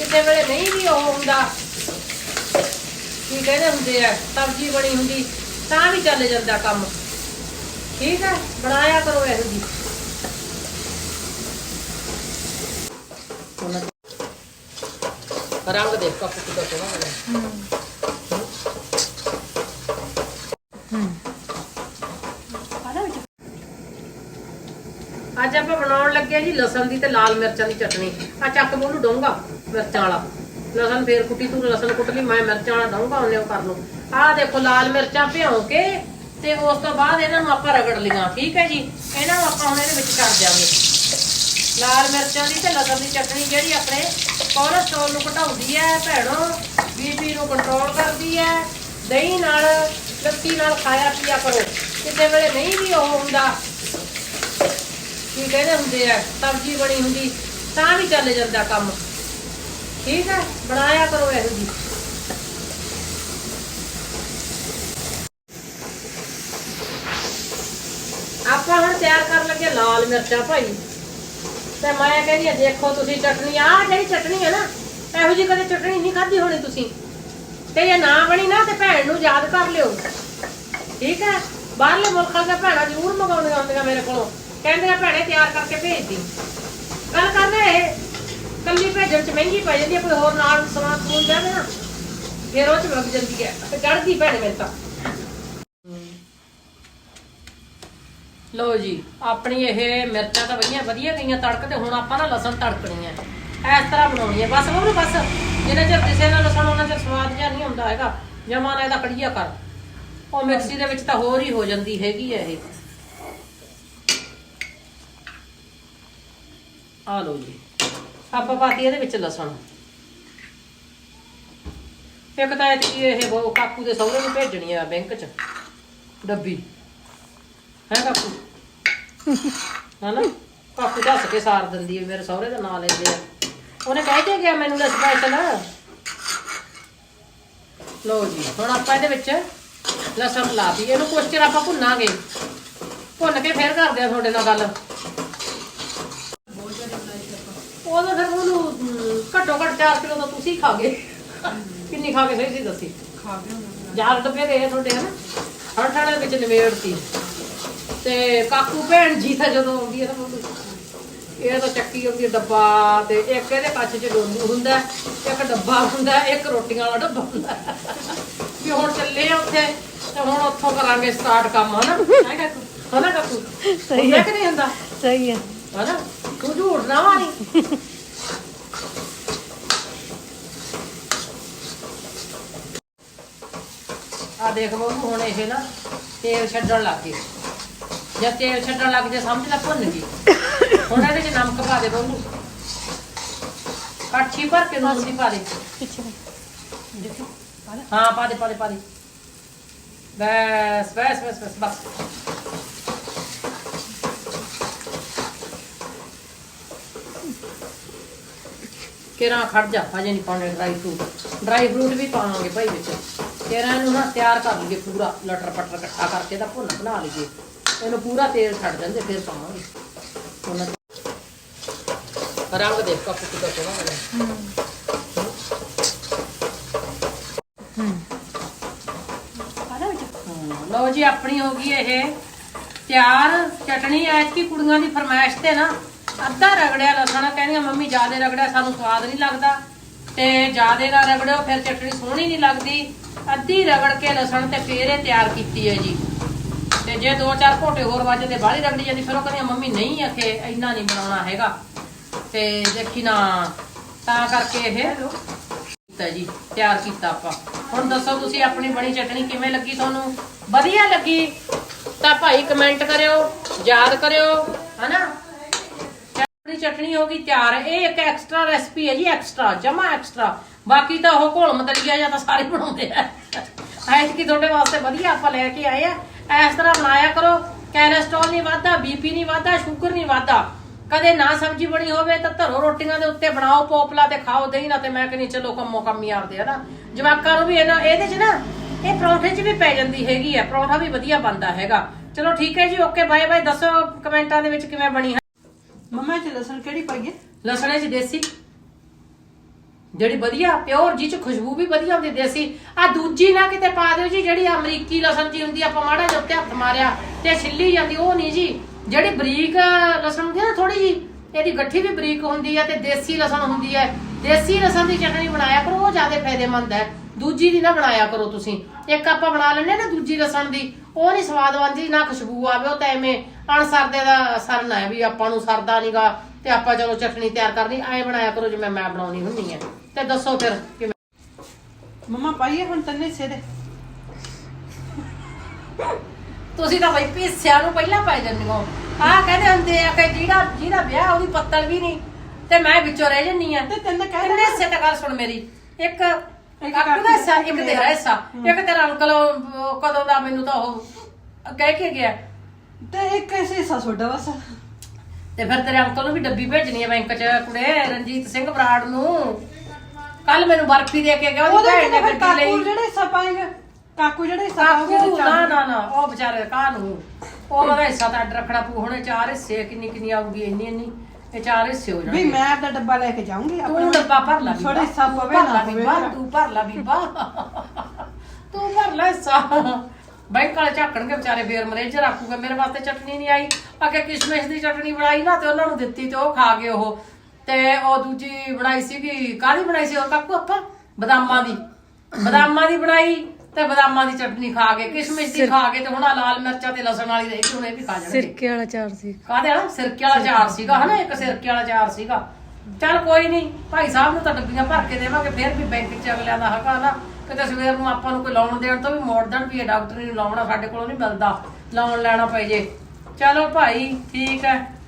ਕਿਤੇ ਵੇਲੇ ਨਹੀਂ ਵੀ ਉਹ ਹੁੰਦਾ। ਕੀ ਕਹਿੰਦੇ ਹੁੰਦੇ ਆ, ਸਬਜ਼ੀ ਬਣੀ ਹੁੰਦੀ, ਤਾਂ ਵੀ ਚੱਲ ਜਾਂਦਾ ਕੰਮ। ਠੀਕ ਹੈ, ਬਣਾਇਆ ਕਰੋ ਇਹੋ ਜੀ। ਰੰਗ ਦੇਖ ਕੱਪ ਕਿਦਾ ਸੋਹਣਾ ਬਣਿਆ ਅੱਜ ਆਪਾਂ ਬਣਾਉਣ ਲੱਗੇ ਜੀ ਲਸਣ ਦੀ ਤੇ ਲਾਲ ਮਿਰਚਾਂ ਦੀ ਚਟਨੀ। ਆ ਚੱਕ ਬੋਲੂ ਡੋਂਗਾ। ਮਿਰਚਾਂ ਵਾਲਾ। ਲਸਣ ਫੇਰ ਕੁੱਟੀ, ਤੂੰ ਲਸਣ ਕੁੱਟ ਲਈ, ਮੈਂ ਮਿਰਚਾਂ ਵਾਲਾ ਡੋਂਗਾ ਉਹਨੇ ਉਹ ਕਰ ਲਓ। ਆਹ ਦੇਖੋ, ਲਾਲ ਮਿਰਚਾਂ ਭਿਉਂ ਕੇ ਤੇ ਉਸ ਤੋਂ ਬਾਅਦ ਇਹਨਾਂ ਨੂੰ ਆਪਾਂ ਰਗੜ ਲਈਆਂ, ਠੀਕ ਹੈ ਜੀ? ਇਹਨਾਂ ਨੂੰ ਆਪਾਂ ਹੁਣ ਇਹਦੇ ਵਿੱਚ ਕਰ ਦਿਆਂਗੇ। ਲਾਲ ਮਿਰਚਾਂ ਦੀ ਤੇ ਲਸਣ ਦੀ ਚਟਨੀ ਜਿਹੜੀ ਆਪਣੇ ਕੋਲੇਸਟ੍ਰੋਲ ਨੂੰ ਘਟਾਉਂਦੀ ਹੈ, ਭੈਣੋ ਬੀਪੀ ਨੂੰ ਕੰਟਰੋਲ ਕਰਦੀ ਹੈ। ਦਹੀਂ ਨਾਲ, ਲੱਸੀ ਨਾਲ ਖਾਇਆ ਪੀਆ ਕਰੋ। ਕਿਸੇ ਵੇਲੇ ਨਹੀਂ ਵੀ ਉਹ ਹੁੰਦਾ। ਕੀ ਕਹਿੰਦੇ ਹੁੰਦੇ ਆ, ਸਬਜ਼ੀ ਬਣੀ ਹੁੰਦੀ, ਤਾਂ ਵੀ ਚੱਲ ਜਾਂਦਾ ਕੰਮ। ਠੀਕ ਹੈ, ਬਣਾਇਆ ਕਰੋ ਇਹੋ ਜੀ ਆਪਾਂ ਹੁਣ ਤਿਆਰ ਕਰਨ ਲੱਗੇ ਲਾਲ ਮਿਰਚਾਂ ਭਾਈ। ਤੇ ਮੈਂ ਕਹਿੰਦੀ ਆ ਦੇਖੋ ਤੁਸੀਂ ਚਟਨੀ ਆ ਜਿਹੜੀ ਚਟਨੀ ਹੈ ਨਾ, ਇਹੋ ਜੀ ਕਦੇ ਚਟਨੀ ਨਹੀਂ ਖਾਧੀ ਹੋਣੀ ਤੁਸੀਂ। ਤੇ ਇਹ ਨਾ ਬਣੀ ਨਾ, ਤੇ ਭੈਣ ਨੂੰ ਯਾਦ ਕਰ ਲਿਓ। ਠੀਕ ਹੈ, ਬਾਹਰਲੇ ਮੁਲਕਾਂ ਦੀਆਂ ਭੈਣਾਂ ਜ਼ਰੂਰ ਮੰਗਾਉਂਦੀਆਂ ਹੁੰਦੀਆਂ ਮੇਰੇ ਕੋਲੋਂ। ਕਹਿੰਦੀਆਂ, ਭੈਣੇ ਤਿਆਰ ਕਰਕੇ ਭੇਜ ਦੀ। ਗੱਲ ਕਰਦੇ ਇਹ ਕੱਲੀ ਭੇਜਣ ਚ ਮਹਿੰਗੀ ਪੈ ਜਾਂਦੀ ਹੈ ਕੋਈ ਹੋਰ ਨਾਲ ਸਮਾਨ ਸਮੂਨ ਜਾਵੇ ਨਾ ਫਿਰ ਉਹ ਚ ਲੱਗ ਜਾਂਦੀ ਹੈ ਤੇ ਚੜਦੀ ਭੈਣੇ ਮੇਰੇ ਤਾਂ। ਲੋ ਜੀ, ਆਪਣੀ ਇਹ ਮਿਰਚਾਂ ਤਾਂ ਵਧੀਆ ਵਧੀਆ ਗਈਆਂ, ਤੜਕ ਤੇ ਹੁਣ ਆਪਾਂ ਨਾ ਲਸਣ ਤੜਕਣੀ ਹੈ ਇਸ ਤਰ੍ਹਾਂ ਬਣਾਉਣੀ ਹੈ ਬਸ ਉਹ ਬਸ, ਜਿੰਨਾ ਚਿਰ ਕਿਸੇ ਨਾਲ ਲਸਣ, ਉਹਨਾਂ ਚਿਰ ਸਵਾਦ ਜਿਹਾ ਨਹੀਂ ਹੁੰਦਾ ਹੈਗਾ। ਜਮਾ ਨਾ ਇਹਦਾ ਕੜੀਆ ਕਰ। ਉਹ ਮਿਕਸੀ ਦੇ ਵਿੱਚ ਤਾਂ ਹੋਰ ਹੀ ਹੋ ਜਾਂਦੀ ਹੈਗੀ ਹੈ ਇਹ। ਆ ਲੋ ਜੀ। ਆਪਾਂ ਪਾਤੀ ਇਹਦੇ ਵਿੱਚ ਲਸਣ। ਇੱਕ ਤਾਂ ਇਹ ਇਹ ਉਹ ਕਾਕੂ ਦੇ ਸਹੁਰੇ ਨੂੰ ਭੇਜਣੀ ਆ ਬੈਂਕ 'ਚ, ਡੱਬੀ। ਹੈ ਕਾਕੂ? ਹਨਾ? ਕਾਕੂ ਦੱਸ ਕੇ ਸਾਰ ਦਿੰਦੀ ਹੈ ਮੇਰੇ ਸਹੁਰੇ ਦਾ ਨਾਂ ਲੈਂਦੇ ਆ। ਉਹਨੇ ਕਹਿ ਕੇ ਗਿਆ ਮੈਨੂੰ ਸਪੈਸ਼ਲ ਲੋ ਜੀ, ਹੁਣ ਆਪਾਂ ਇਹਦੇ ਵਿੱਚ ਲਸਣ ਲਾ ਦਈਏ, ਇਹਨੂੰ ਕੁਛ ਚਿਰ ਆਪਾਂ ਭੁੰਨਾਂਗੇ। ਭੁੰਨ ਕੇ ਫੇਰ ਕਰਦੇ ਆ ਤੁਹਾਡੇ ਨਾਲ ਗੱਲ। ਉਦੋਂ ਫਿਰ ਉਹਨੂੰ ਘੱਟੋ ਘੱਟ 4 ਕਿਲੋ ਤਾਂ ਤੁਸੀਂ ਖਾ ਗਏ। ਕਿੰਨੀ ਖਾ ਕੇ ਸਹੀ ਸੀ ਦੱਸੀ? ਖਾ ਗਏ ਯਾਰ ਡੱਬੇ ਗਏ ਤੁਹਾਡੇ ਹਨ ਹਰ ਦੇ ਵਿੱਚ ਨਿਵੇੜਤੀ ਤੇ। ਕਾਕੂ ਭੈਣ ਜੀ ਤਾਂ ਜਦੋਂ ਆਉਂਦੀ ਹੈ ਨਾ ਉਹਨੂੰ ਇਹ ਤਾਂ ਚੱਕੀ ਆਉਂਦੀ ਹੈ ਡੱਬਾ ਤੇ ਇੱਕ ਇਹਦੇ ਕੱਚ 'ਚ ਡੋਲੂ ਹੁੰਦਾ ਇੱਕ ਡੱਬਾ ਹੁੰਦਾ ਇੱਕ ਰੋਟੀਆਂ ਵਾਲਾ ਡੱਬਾ ਹੁੰਦਾ। ਵੀ ਹੁਣ ਚੱਲੇ ਆ ਉੱਥੇ ਤੇ ਹੁਣ ਉੱਥੋਂ ਕਰਾਂਗੇ ਸਟਾਰਟ ਕੰਮ ਹਨਾ? ਹੈ। ਕਾਕੂ ਹਨਾ ਕਾਕੂ? ਸਹੀ ਹੈ ਕਿ ਨਹੀਂ ਹੁੰਦਾ? ਸਹੀ ਹੈ। ਹਨਾ? ਤੂੰ ਝੂਠ ਨਾ ਮਾਰੀ। ਆ ਦੇਖ ਲਓ ਹੁਣ ਇਹ ਨਾ ਤੇਲ ਛੱਡਣ ਲੱਗ ਗਏ। ਜਦ ਤੇਲ ਛੱਡਣ ਲੱਗ ਜੇ ਸਮਝ ਲੈ ਭੁੰਨ ਗਈ। ਹੁਣ ਇਹਦੇ ਚ ਨਮਕ ਪਾ ਦੇ ਬੋਲੂ ਕੜਛੀ ਭਰ ਕੇ ਦੀ ਪਾ ਦੇ। ਪਿੱਛੇ ਦੇਖੋ ਹਾਂ ਪਾ ਦੇ ਪਾ ਦੇ ਪਾ ਦੇ। ਬਸ ਬਸ ਬਸ ਬਸ ਬਸ। ਕਿਹੜਾ ਖੜ ਜਾ ਹਜੇ ਨਹੀਂ ਪਾਉਣੇ ਡਰਾਈ ਫਰੂਟ ਡਰਾਈ ਫਰੂਟ ਵੀ ਪਾਵਾਂਗੇ ਭਾਈ ਵਿੱਚ। ਕਿਹੜਾ ਨੂੰ ਨਾ ਤਿਆਰ ਕਰ ਲਈਏ ਪੂਰਾ ਲਟਰ ਪਟਰ ਇਕੱਠਾ ਕਰਕੇ ਤਾਂ ਭੁੰਨ ਬਣਾ ਲਈਏ। ਇਹਨੂੰ ਪੂਰਾ ਤੇਲ ਛੱਡ ਦਿੰਦੇ ਫਿਰ ਪਾਵਾਂਗੇ। ਉਹਨਾਂ ਰੰਗ ਦੇਖ ਕੱਪ ਕਿਦਾ ਸੋਹਣਾ ਬਣਿਆ ਆਦਾ ਹਾਂ, ਲਓ ਜੀ ਆਪਣੀ ਹੋ ਗਈ ਇਹ ਤਿਆਰ। ਚਟਣੀ ਐਤਕੀ ਕੁੜੀਆਂ ਦੀ ਫਰਮਾਇਸ਼ ਤੇ ਨਾ। ਅੱਧਾ ਰਗੜਿਆ ਲਸਣ ਕਹਿੰਦੀਆਂ ਮੰਮੀ ਜਿਆਦੇ ਰਗੜਿਆ ਸਾਨੂੰ ਸਵਾਦ ਨਹੀਂ ਲੱਗਦਾ। ਤੇ ਜਿਆਦੇ ਨਾ ਰਗੜਿਓ ਫਿਰ ਚਟਣੀ ਸੋਹਣੀ ਨਹੀਂ ਲੱਗਦੀ। ਅੱਧੀ ਰਗੜ ਕੇ ਲਸਣ ਤੇ ਫੇਰ ਇਹ ਤਿਆਰ ਕੀਤੀ ਹੈ ਜੀ। ਤੇ ਜੇ ਦੋ ਚਾਰ ਘੋਟੇ ਹੋਰ ਵੱਜਦੇ ਬਾਹਲੀ ਰਗੜੀ ਜਾਂਦੀ ਫਿਰ ਉਹ ਕਹਿੰਦੀਆਂ ਮੰਮੀ ਨਹੀਂ ਅਖੇ ਇੰਨਾ ਨਹੀਂ ਬਣਾਉਣਾ ਹੈਗਾ। ਤੇ ਦੇਖੀ ਨਾ ਤਾਂ ਕਰਕੇ ਇਹ ਕੀਤਾ ਜੀ ਤਿਆਰ ਕੀਤਾ ਆਪਾਂ। ਹੁਣ ਦੱਸੋ ਤੁਸੀਂ ਆਪਣੀ ਬਣੀ ਚਟਣੀ ਕਿਵੇਂ ਲੱਗੀ ਤੁਹਾਨੂੰ? ਵਧੀਆ ਲੱਗੀ? ਤਾਂ ਭਾਈ ਕਮੈਂਟ ਕਰਿਓ ਯਾਦ ਕਰਿਓ ਹਨਾ? ਆਪਣੀ ਚਟਣੀ ਹੋ ਗਈ ਤਿਆਰ, ਇਹ ਇੱਕ ਐਕਸਟਰਾ ਰੈਸਪੀ ਹੈ ਜੀ ਐਕਸਟਰਾ ਜਮਾ ਐਕਸਟਰਾ ਬਾਕੀ ਤਾਂ ਉਹ ਘੋਲ ਮਤਲੀਆ ਜਾਂ ਤਾਂ ਸਾਰੇ ਬਣਾਉਂਦੇ ਆ। ਐਤ ਕੀ ਤੁਹਾਡੇ ਵਾਸਤੇ ਵਧੀਆ ਆਪਾਂ ਲੈ ਕੇ ਆਏ ਆ। ਇਸ ਤਰ੍ਹਾਂ ਬਣਾਇਆ ਕਰੋ ਕੈਲਸਟ੍ਰੋਲ ਨਹੀਂ ਵੱਧਦਾ ਬੀਪੀ ਨਹੀਂ ਵੱਧਦਾ ਸ਼ੂਗਰ ਨਹੀਂ ਵੱਧਦਾ। ਕਦੇ ਨਾ ਸਬਜ਼ੀ ਬਣੀ ਹੋਵੇ ਤਾਂ ਧਰੋ ਰੋਟੀਆਂ ਦੇ ਉੱਤੇ ਬਣਾਓ, ਪੋਪਲਾ ਤੇ ਖਾਓ, ਦਹੀਂ ਨਾਲ ਤੇ ਮੈਂ ਕਹਿੰਦੀ ਚਲੋ ਕੰਮੋ ਕੰਮੀ ਆਪਦੇ ਆ ਨਾ। ਜਵਾਕਾਂ ਨੂੰ ਵੀ ਇਹਨਾਂ ਇਹਦੇ 'ਚ ਨਾ, ਇਹ ਪਰੌਂਠੇ 'ਚ ਵੀ ਪੈ ਜਾਂਦੀ ਹੈਗੀ ਆ। ਪਰੌਂਠਾ ਵੀ ਵਧੀਆ ਬਣਦਾ ਹੈਗਾ। ਚਲੋ ਠੀਕ ਹੈ ਜੀ ਓਕੇ ਬਾਏ ਬਾਏ ਦੱਸੋ ਕਮੈਂਟਾਂ ਦੇ ਵਿੱਚ ਕਿਵੇਂ ਬਣੀ ਹੈ ਮੰਮਾ ਚ ਲਸਣ ਕਿਹੜੀ ਪਾਈਏ ਲਸਣੇ 'ਚ ਦੇਸੀ। ਜਿਹੜੀ ਵਧੀਆ, ਪਿਓਰ ਜੀ ਚ ਖੁਸ਼ਬੂ ਵੀ ਵਧੀਆ ਹੁੰਦੀ, ਦੇਸੀ। ਆ ਦੂਜੀ ਨਾ ਕਿਤੇ ਪਾ ਦਿਓ ਜੀ, ਜਿਹੜੀ ਅਮਰੀਕੀ ਲਸਣ ਜੀ ਹੁੰਦੀ, ਆਪਾਂ ਮਾੜਾ ਜਿਹਾ ਉੱਤੇ ਹੱਥ ਮਾਰਿਆ ਤੇ ਛਿੱਲੀ ਜਾਂਦੀ, ਉਹ ਨਹੀਂ ਜੀ। ਜਿਹੜੀ ਬਰੀਕ ਲਸਣ ਹੁੰਦੀ ਆ ਨਾ ਥੋੜੀ ਜੀ ਇਹਦੀ ਗੱਠੀ ਵੀ ਬਰੀਕ ਹੁੰਦੀ ਆ ਤੇ ਦੇਸੀ ਲਸਣ ਹੁੰਦੀ ਹੈ ਦੇਸੀ ਲਸਣ ਦੀ ਚਟਨੀ ਬਣਾਇਆ ਕਰੋ, ਉਹ ਜ਼ਿਆਦਾ ਫਾਇਦੇਮੰਦ ਹੈ। ਦੂਜੀ ਦੀ ਨਾ ਬਣਾਇਆ ਕਰੋ ਤੁਸੀਂ। ਇੱਕ ਆਪਾਂ ਬਣਾ ਲੈਂਦੇ ਨਾ ਦੂਜੀ ਲਸਣ ਦੀ, ਉਹ ਨਹੀਂ ਸਵਾਦ ਬਣਦੀ, ਨਾ ਖੁਸ਼ਬੂ ਆਵੇ, ਉਹ ਤਾਂ ਐਵੇਂ ਅਣਸਰਦੇ ਦਾ ਸਰਨਾ ਹੈ ਵੀ ਆਪਾਂ ਨੂੰ ਸਰਦਾ ਨਹੀਂਗਾ ਤੇ ਆਪਾਂ ਚਲੋ ਚਟਨੀ ਤਿਆਰ ਕਰਨੀ ਐ ਬਣਾਇਆ ਕਰੋ ਜਿਵੇਂ ਮੈਂ ਬਣਾਉਣੀ ਹੁੰਦੀ ਹੈ ਤੇ ਦੱਸੋ ਫਿਰ ਕਿਵੇਂ ਮਮਾ ਪਾਈਏ ਹੁਣ ਤੰਨੇ ਸੇ ਦੇ ਤੁਸੀਂ ਤਾਂ ਬਈ ਪੀਸਿਆਂ ਨੂੰ ਪਹਿਲਾਂ ਪਾਈ ਜਾਂਦੇ ਹੋ। ਆਹ ਕਹਿੰਦੇ ਹੁੰਦੇ ਆ ਕਿ ਜਿਹੜਾ ਜਿਹਦਾ ਵਿਆਹ ਉਹਦੀ ਪੱਤਲ ਵੀ ਨਹੀਂ। ਤੇ ਮੈਂ ਵਿੱਚੋਂ ਰਹਿ ਜੰਨੀ ਆ। ਤੇ ਤੈਨੂੰ ਕਹਿ ਰਿਹਾ ਹਿੱਸੇ ਤਾਂ ਗੱਲ ਸੁਣ ਮੇਰੀ। ਇੱਕ ਇੱਕ ਕਾਕੂ ਦਾ ਹਿੱਸਾ ਇੱਕ ਤੇਰਾ। ਹਿੱਸਾ। ਇੱਕ ਤੇਰਾ ਅੰਕਲ ਉਹ ਕਦੋਂ ਦਾ ਮੈਨੂੰ ਤਾਂ ਉਹ ਕਹਿ ਕੇ ਗਿਆ। ਤੇ ਇੱਕ ਐਸੇ ਹਿੱਸਾ ਛੋਡਾ ਬਸ। ਤੇ ਫਿਰ ਤੇਰੇ ਅੰਕਲ ਨੂੰ ਵੀ ਡੱਬੀ ਭੇਜਣੀ ਹੈ ਬੈਂਕ 'ਚ ਕੁੜੇ ਰਣਜੀਤ ਸਿੰਘ ਬਰਾੜ ਨੂੰ। ਕੱਲ ਮੈਨੂੰ ਬਰਫੀ ਦੇ ਕੇ ਗਿਆ ਉਹਦੀ ਉਹਦੇ ਭੈਣ ਨੇ ਫਿਰ ਗੱਡੀ ਕਾਕੂ ਲਈ ਜਿਹੜੇ ਹਿੱਸਾ ਪਾਏਗਾ ਕਾਕੂ ਜਿਹੜੇ ਹਿੱਸਾ ਕਾਕੂ ਉਹਦੇ ਨਾ ਨਾ ਨਾ ਉਹ ਵਿਚਾਰੇ ਕਾਹ ਨੂੰ। ਉਹ ਉਹਦਾ ਹਿੱਸਾ ਤਾਂ ਅੱਡ ਰੱਖਣਾ ਪੂ ਹੁਣੇ ਚਾਰ ਹਿੱਸੇ ਕਿੰਨੀ ਕਿੰਨੀ ਆਊਗੀ ਇੰਨੀ ਇੰਨੀ। ਇਹ ਚਾਰ ਹਿੱਸੇ ਹੋ ਵੀ ਜਾਣਗੇ। ਮੈਂ ਆਪਦਾ ਡੱਬਾ ਲੈ ਕੇ ਜਾਊਂਗੀ ਤੂੰ ਡੱਬਾ ਭਰ ਲੈ ਥੋੜਾ ਹਿੱਸਾ ਪਵੇ ਭਰ ਲੈ ਨਾ ਬੀਬਾ ਪਵੇ ਤੂੰ ਭਰ ਲੈ ਬੀਬਾ। ਤੂੰ ਭਰ ਲੈ ਹਿੱਸਾ। ਬੈਂਕ ਵਾਲੇ ਝਾਕਣਗੇ ਵਿਚਾਰੇ ਫੇਰ ਮਰੇਜ ਰੱਖੂਗੇ ਮੇਰੇ ਵਾਸਤੇ ਚਟਨੀ ਨਹੀਂ ਆਈ। ਅੱਗੇ ਕਿਸ਼ਮਿਸ਼ ਦੀ ਚਟਨੀ ਬਣਾਈ ਨਾ ਤੇ ਉਹਨਾਂ ਨੂੰ ਦਿੱਤੀ ਤੇ ਉਹ ਖਾ ਗਏ ਉਹ। ਤੇ ਉਹ ਦੂਜੀ ਬਣਾਈ ਸੀਗੀ ਕਾਹਦੀ ਬਣਾਈ ਸੀ ਉਹ ਕਾਕੂ ਆਪਾਂ? ਬਦਾਮਾਂ ਦੀ। ਬਦਾਮਾਂ ਦੀ ਬਣਾਈ ਤੇ ਬਦਾਮਾਂ ਦੀ ਚਟਨੀ ਖਾ ਗਏ। ਕਿਸ਼ਮਿਸ਼ ਦੀ ਖਾ ਕੇ ਤੇ ਹੁਣ ਆਹ ਲਾਲ ਮਿਰਚਾਂ ਤੇ ਲਸਣ ਵਾਲੀ ਰਹੀ ਹੁਣ ਇਹ ਵੀ ਖਾ ਜਾਣਗੇ। ਸਿਰਕੇ ਵਾਲਾ ਚਾਰ ਸੀ। ਕਾਹਦੇ ਵਾਲਾ? ਸਿਰਕੇ ਵਾਲਾ ਚਾਰ ਸੀਗਾ ਹਨਾ? ਇੱਕ ਸਿਰਕੇ ਵਾਲਾ ਚਾਰ ਸੀਗਾ। ਚੱਲ ਕੋਈ ਨਹੀਂ, ਭਾਈ ਸਾਹਿਬ ਨੂੰ ਤਾਂ ਡੱਬੀਆਂ ਭਰ ਕੇ ਦੇਵਾਂਗੇ, ਫਿਰ ਵੀ ਬੈਂਕ 'ਚ ਅਗਲਿਆਂ ਦਾ ਹੱਕਾ ਨਾ। ਕਿਤੇ ਸਵੇਰ ਨੂੰ ਆਪਾਂ ਨੂੰ ਕੋਈ ਲਾਉਣ ਦੇਣ ਤੋਂ ਵੀ ਮੋੜ ਦੇਣ ਵੀ ਇਹ ਡਾਕਟਰ ਨੂੰ ਲਾਉਣਾ ਸਾਡੇ ਕੋਲੋਂ ਨਹੀਂ ਮਿਲਦਾ, ਲਾਉਣ ਲੈਣਾ ਪੈ ਜੇ। ਚਲੋ ਭਾਈ, ਠੀਕ ਹੈ।